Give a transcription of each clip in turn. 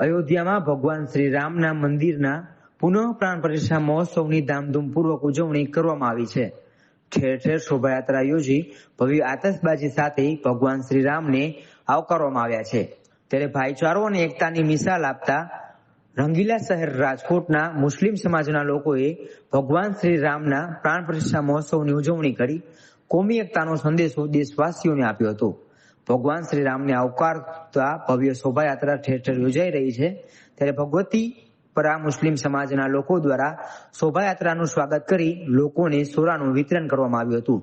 અયોધ્યામાં ભગવાન શ્રી રામના મંદિરના પુનઃ પ્રાણ પ્રતિષ્ઠા મહોત્સવની ધામધૂમપૂર્વક ઉજવણી કરવામાં આવી છે. ઠેર ઠેર શોભાયાત્રા યોજી ભવ્ય આતશબાજી સાથે ભગવાન શ્રી રામને આવકારવામાં આવ્યા છે. ત્યારે ભાઈચારો અને એકતાની મિસાલ આપતા રંગીલા શહેર રાજકોટના મુસ્લિમ સમાજના લોકોએ ભગવાન શ્રી રામના પ્રાણ પ્રતિષ્ઠા મહોત્સવની ઉજવણી કરી કોમી એકતાનો સંદેશો દેશવાસીઓને આપ્યો હતો. ભગવાન શ્રી રામને આવકારતા ભવ્ય શોભાયાત્રા ઠેર ઠેર યોજાઈ રહી છે. ત્યારે ભગવતી પરા મુસ્લિમ સમાજના લોકો દ્વારા શોભાયાત્રાનું સ્વાગત કરી લોકોને સોરાનું વિતરણ કરવામાં આવ્યું હતું.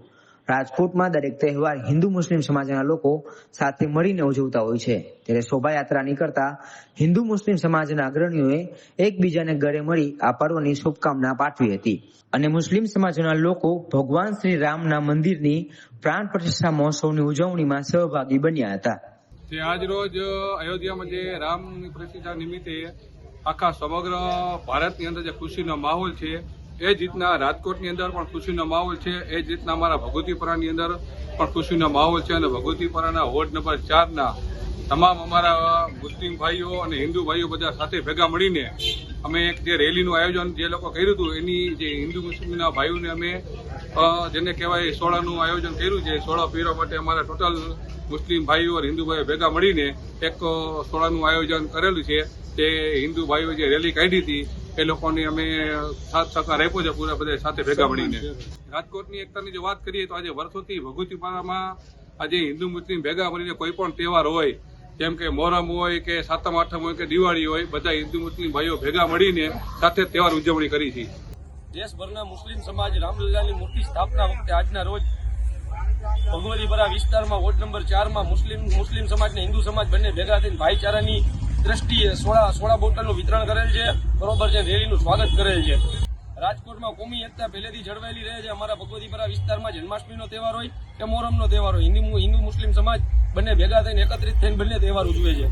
રાજકોટમાં દરેક તહેવાર હિન્દુ મુસ્લિમ સમાજના લોકો સાથે મળીને ઉજવતા હોય છે. ત્યારે શોભાયાત્રા નીકળતા હિન્દુ મુસ્લિમ સમાજના અગ્રણીઓએ એકબીજાને ગળે મળી આ પર્વની શુભકામના પાઠવી હતી. અને મુસ્લિમ સમાજના લોકો ભગવાન શ્રી રામના મંદિરની પ્રાણ પ્રતિષ્ઠા મહોત્સવની ઉજવણીમાં સહભાગી બન્યા હતા. જે આજ રોજ અયોધ્યામાં જે રામની પ્રતિષ્ઠા નિમિત્તે આખા સમગ્ર ભારતની અંદર જે ખુશીનો માહોલ છે એ જ રીતના રાજકોટની અંદર પણ ખુશીનો માહોલ છે. એ જ રીતના અમારા ભગવતીપરાની અંદર પણ ખુશીનો માહોલ છે અને ભગવતીપરાના વોર્ડ નંબર ચારના તમામ અમારા મુસ્લિમ ભાઈઓ અને હિન્દુ ભાઈઓ બધા સાથે ભેગા મળીને અમે એક જે રેલીનું આયોજન જે લોકો કર્યું હતું, એની જે હિન્દુ મુસ્લિમના ભાઈઓને અમે જેને કહેવાય સોળાનું આયોજન કર્યું છે, સોળા પીરવા માટે અમારા ટોટલ મુસ્લિમ ભાઈઓ અને હિન્દુ ભાઈઓ ભેગા મળીને એક સોળાનું આયોજન કરેલું છે. તે હિન્દુ ભાઈઓ જે રેલી કાઢી હતી એ લોકોને અમે સાથ સહકાર આપ્યો છે પૂરા બધા સાથે ભેગા મળીને. રાજકોટની એકતાની જો વાત કરીએ તો આજે વર્ષોથી ભગુતીપાડામાં આજે હિન્દુ મુસ્લિમ ભેગા મળીને કોઈ પણ તહેવાર હોય જેમ કે મોહરમ હોય કે સાતમ આઠમ હોય કે દિવાળી હોય બધા હિન્દુ મુસ્લિમ ભાઈઓ ભેગા મળીને સાથે તહેવાર ઉજવણી કરી છે. દેશભરના મુસ્લિમ સમાજ રામલીલાની મોટી સ્થાપના વખતે આજના રોજ ભગવતીપરા વિસ્તારમાં વોર્ડ નંબર ચારમાં મુસ્લિમ મુસ્લિમ સમાજ અને હિન્દુ સમાજ બંને ભેગા થઈને ભાઈચારાની દ્રષ્ટિએ સોળા સોળા બોટલનું વિતરણ કરેલ છે. બરોબર છે, રેલીનું સ્વાગત કરેલ છે. રાજકોટમાં કોમી એકતા પહેલેથી જળવાયેલી રહે છે. અમારા ભગવતીપરા વિસ્તારમાં જન્માષ્ટમીનો તહેવાર હોય કે મોહરમનો તહેવાર હોય. હિન્દુ હિન્દુ મુસ્લિમ સમાજ બંને ભેગા થઈને એકત્રિત થઈને બંને તહેવાર ઉજવે છે.